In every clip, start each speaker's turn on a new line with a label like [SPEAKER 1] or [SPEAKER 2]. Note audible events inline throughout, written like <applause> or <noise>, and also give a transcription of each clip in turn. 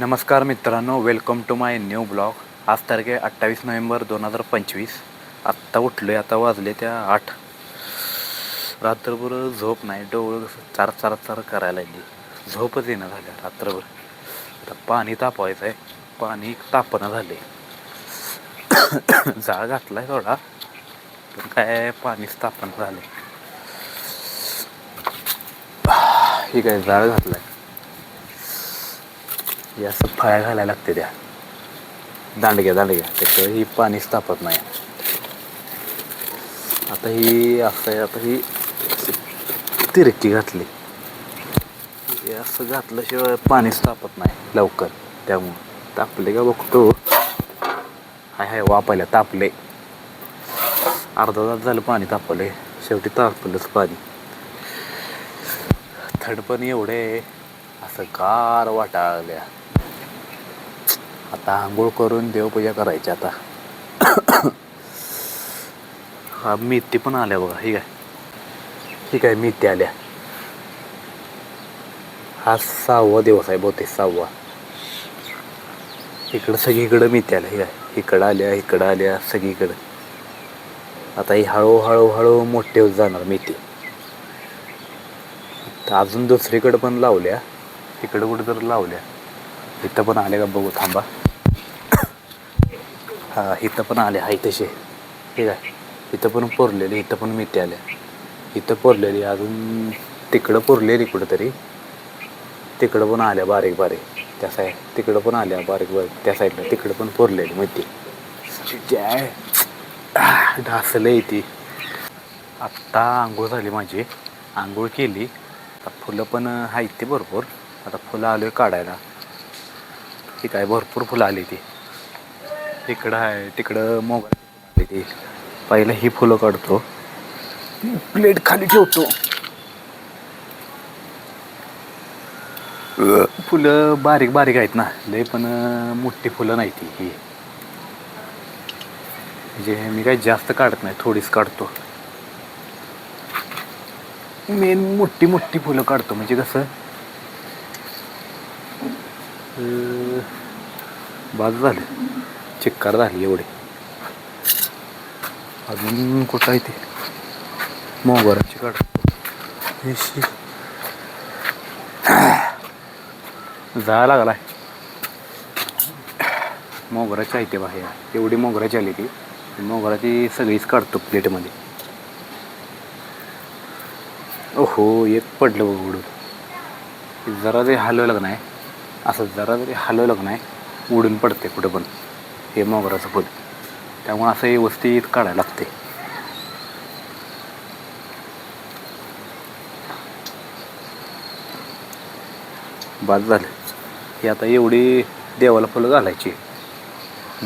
[SPEAKER 1] नमस्कार मित्रांनो welcome to my new blog आज तारखे अठ्ठावीस नोव्हेंबर दोन हजार पंचवीस. आत्ता उठलो आहे आता वाजले त्या आठ. रात्रभर झोप नाही डोळं कसं चार चार चार करायला लागली. झोपच येणं झाल्या रात्रभर. आता पाणी तापवायचं आहे. पाणी तापणं झाले <coughs> जाळ घातला आहे थोडा पण काय पाणीच तापणं झाले ठीक आहे जाळ घातला आहे हे असं फळ्या घालायला लागते त्या. दांडग्या दांडग्या त्याच्यावर ही पाणीच तापत नाही. आता ही असं आहे आता ही तिरकी घातली. हे असं घातल्याशिवाय पाणीच तापत नाही लवकर. त्यामुळं तापले का बघतो. हाय हाय वापायला तापले. अर्धा तास झालं पाणी तापले शेवटी तापलंच पाणी. थंड पण एवढे असं गार वाटाळल्या आता आंघोळ करून देवपूजा करायची आता. <coughs> हा मेथी पण आल्या बघा ठीक आहे. ठीक आहे मेथी आल्या. हा सहावा दिवस आहे बहुतेक सहावा. इकडं सगळीकडं मेथी आल्या ठीक आहे. इकडं आल्या इकडं आल्या सगळीकडं. आता ही हळूहळू हळू मोठे होत जाणार मेथी. अजून दुसरीकडं पण लावल्या. इकडं कुठं तर लावल्या. इथं पण आले का बघू थांबा. हा इथं पण आले हाय तसे. ठीक आहे. इथं पण पोरलेली इथं पण मिठी आल्या इथं पोरलेली अजून तिकडं पोरलेली कुठंतरी. तिकडं पण आल्या बारीक बारीक. त्या साईड तिकडं पण आल्या बारीक बारीक. त्या साईडला तिकडं पण पोरलेली मिठी. काय ढासलं ती. आत्ता आंघोळ झाली माझी. आंघोळ केली. फुलं पण आहेत ते भरपूर. आता फुलं आलो आहे काढायला. ती काय भरपूर फुलं आली ती. इकडं आहे तिकडं मोबाईल आली ती. पहिलं ही फुलं काढतो. प्लेट खाली ठेवतो. फुलं बारीक बारीक आहेत ना. लय पण मोठी फुलं नाही ती ही. म्हणजे मी काही जास्त काढत नाही थोडीच काढतो. मेन मोठी मोठी फुलं काढतो. म्हणजे कसं बाद झालं. चिक्कार झाले एवढे. अजून कुठं आहे ते? मोगराची काढ. जा लागला लागलाय. मोगराची आहे ते बाहेर. एवढी मोगराची आली ती. मोगराची सगळीच काढतो प्लेटमध्ये. ओहो एक पडलं उघडून. जरा ते हलवलं नाही असं जरा जरी हलवलं का नाही उडून पडते कुठं पण. हे मोगराचं फुल. त्यामुळे असं व्यवस्थित काढायला लागते बाद झालं. ही आता एवढी देवाला फुलं घालायची.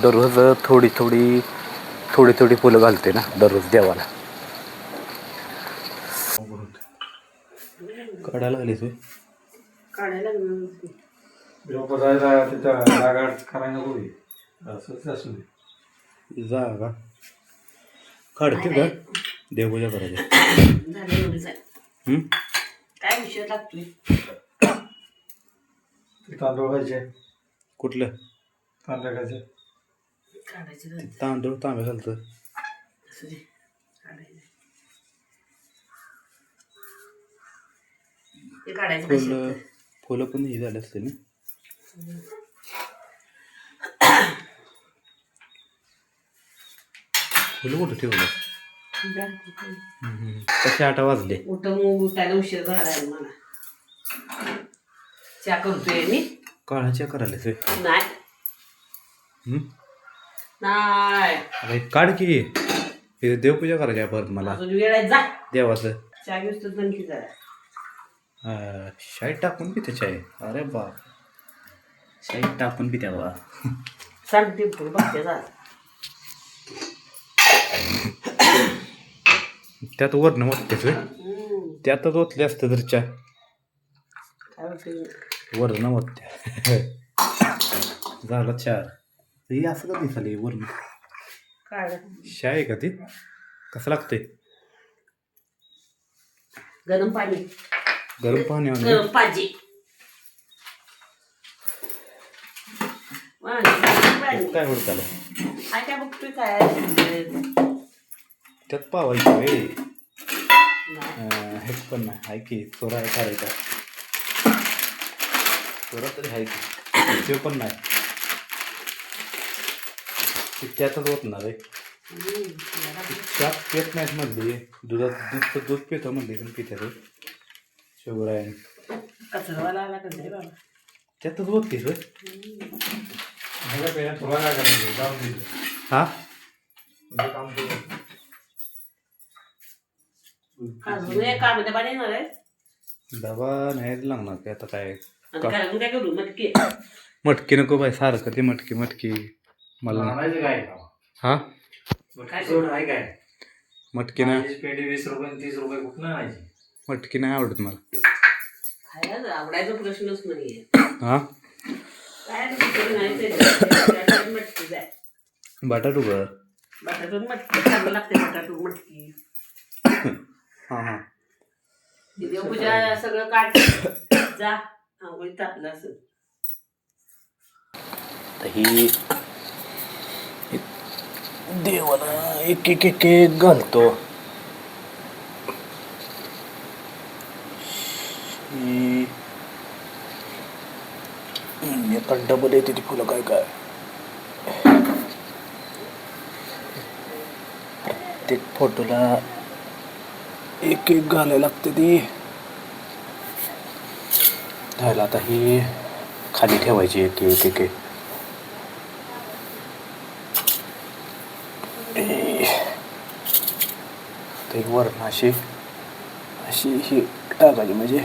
[SPEAKER 1] दररोज थोडी थोडी थोडी थोडी फुलं घालते ना दररोज देवाला. काढायला लागली तू
[SPEAKER 2] काढायला लागणार
[SPEAKER 3] द्रौपदाला तिथं जागा करायला नको हे. असंच असू दे.
[SPEAKER 1] जा का काढते का? देवपूजा करायची?
[SPEAKER 2] काय विषय लागतोय?
[SPEAKER 3] ते तांदूळ खायचे.
[SPEAKER 1] कुठलं?
[SPEAKER 3] तांदूळ खायचे.
[SPEAKER 1] तांदूळ तांबे घालतं फुलं? फुलं पण हे झाले असतील ना? फुलं कुठं ठेवलं? कसे आठ वाजले?
[SPEAKER 2] उठं मग उठायला उशीर झालाय मला. चहा करतोय मी.
[SPEAKER 1] काळाच्या करायला ते
[SPEAKER 2] नाही. नाही.
[SPEAKER 1] अरे काढ की. देवपूजा करायची परत मला. देवाचं.
[SPEAKER 2] चहा जरा
[SPEAKER 1] अं, शाईत टाकून पिते चाय. अरे बा शाईत टाकून पित्या बा
[SPEAKER 2] सांगते फुल बघते जा.
[SPEAKER 1] त्यात वरण वाटतेच होय.
[SPEAKER 2] हम्म.
[SPEAKER 1] त्यातच ओतले असतं तर चाय
[SPEAKER 2] काय
[SPEAKER 1] वरण वाटते झालं चार. हे असं का दिसाले वरण?
[SPEAKER 2] काढ
[SPEAKER 1] शाय आहे का ती? कसं लागते
[SPEAKER 2] गरम पाणी.
[SPEAKER 1] गरम पाणी
[SPEAKER 2] गरम पाहिजे
[SPEAKER 1] काय हुडकायला
[SPEAKER 2] काय काय बघतोय काय
[SPEAKER 1] त्यात पावायचं वे हे पण नाही. आहे की चोरा आहे करायचा चोरा तरी आहे की. ते पण नाही. त्यातच होत ना रे त्यात पेत नाहीत म्हणली. दुधात दूध दूध पितो म्हणली पण पिते रे
[SPEAKER 2] का बाबा?
[SPEAKER 1] त्यातच होती रे हा?
[SPEAKER 2] अजून एक येणार आहे
[SPEAKER 1] डबा नाही लागणार ते आता काय?
[SPEAKER 2] घरातून काय करू मटकी.
[SPEAKER 1] मटकी नको बाई सारखं ते मटकी मटकी. मला
[SPEAKER 3] आणायचं काय
[SPEAKER 1] हा?
[SPEAKER 3] काय सोड काय?
[SPEAKER 1] मटकी नाही.
[SPEAKER 3] माझी पेंडी वीस रुपये आणि तीस रुपये कुठं आणायची?
[SPEAKER 1] मटकी नाही आवडत मला.
[SPEAKER 2] खायला आवडायचा प्रश्नच नाहीये.
[SPEAKER 1] हा?
[SPEAKER 2] काय <coughs> मटकी जाय
[SPEAKER 1] बटाटू बर
[SPEAKER 2] बटाटून मटकी चांगलं लागते बटाटून मटकी.
[SPEAKER 1] हा हा.
[SPEAKER 2] देवपूजा सगळं काढ. जा आंघोळी तापलं असं
[SPEAKER 1] तर ही देवाला एक एक एक एक घालतो ही हम्म, डबल येते ती फुलं काय काय? प्रत्येक फोटोला एक एक घालायला लागते ती. झालं आता ही खाली ठेवायची एक एक एक एक. वरण अशी अशी ही टाकायची म्हणजे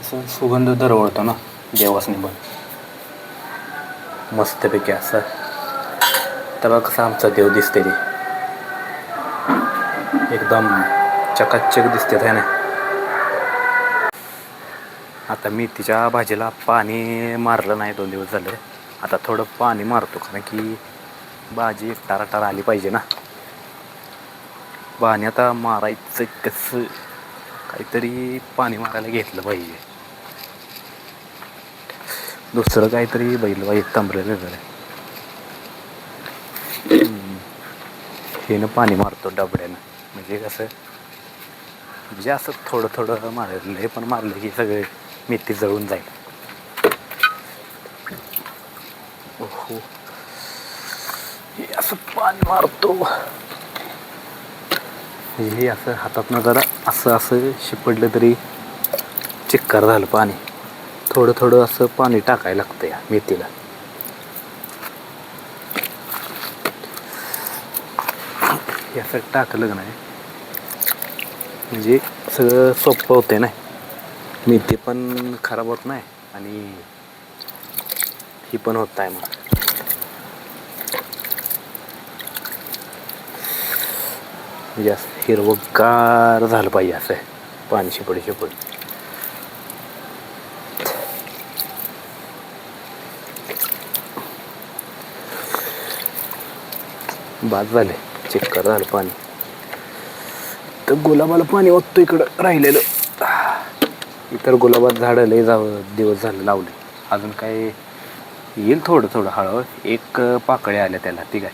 [SPEAKER 1] असं सुगंध दरवळतो ना देवासनी पण. मस्तपैकी असं. तर बघा कसं आमचा देव दिसते ते एकदम चकाचक दिसते आहे ना? आता मेथीच्या भाजीला पाणी मारलं नाही दोन दिवस झाले. आता थोडं पाणी मारतो कारण की भाजी टाराटार आली पाहिजे ना. पाणी आता मारायचं कसं? काहीतरी पाणी मारायला घेतलं पाहिजे. दुसरं काहीतरी बैल बाई तांबरे झालं हेनं पाणी मारतो डबड्यानं. म्हणजे कसं म्हणजे असं थोडं थोडं मारलं हे पण मारलं की सगळे मेथी जळून जाईल. ओहो. हे असं पाणी मारतो. हे असं हातातनं जरा असं असं शिपडलं तरी चिक्कार झालं पाणी. थोडं थोडं असं पाणी टाकायला लागतं या मेथीला. हे असं टाकलं का नाही? म्हणजे सगळं सोपं होते ना? मेथी पण खराब होत नाही आणि ही पण होत आहे मग. म्हणजे असं हिरवगार झालं पाहिजे असं पाणी शिपडी शिपडी बाद झाले. चिक्कर झालं पाणी. तर गुलाबाला पाणी ओततो इकडं राहिलेलं. इतर गुलाबात झाडं लय जावं दिवस झालं लावले. अजून काय येईल थोडं थोडं हळूहळू एक पाकळ्या आल्या त्याला ती काय?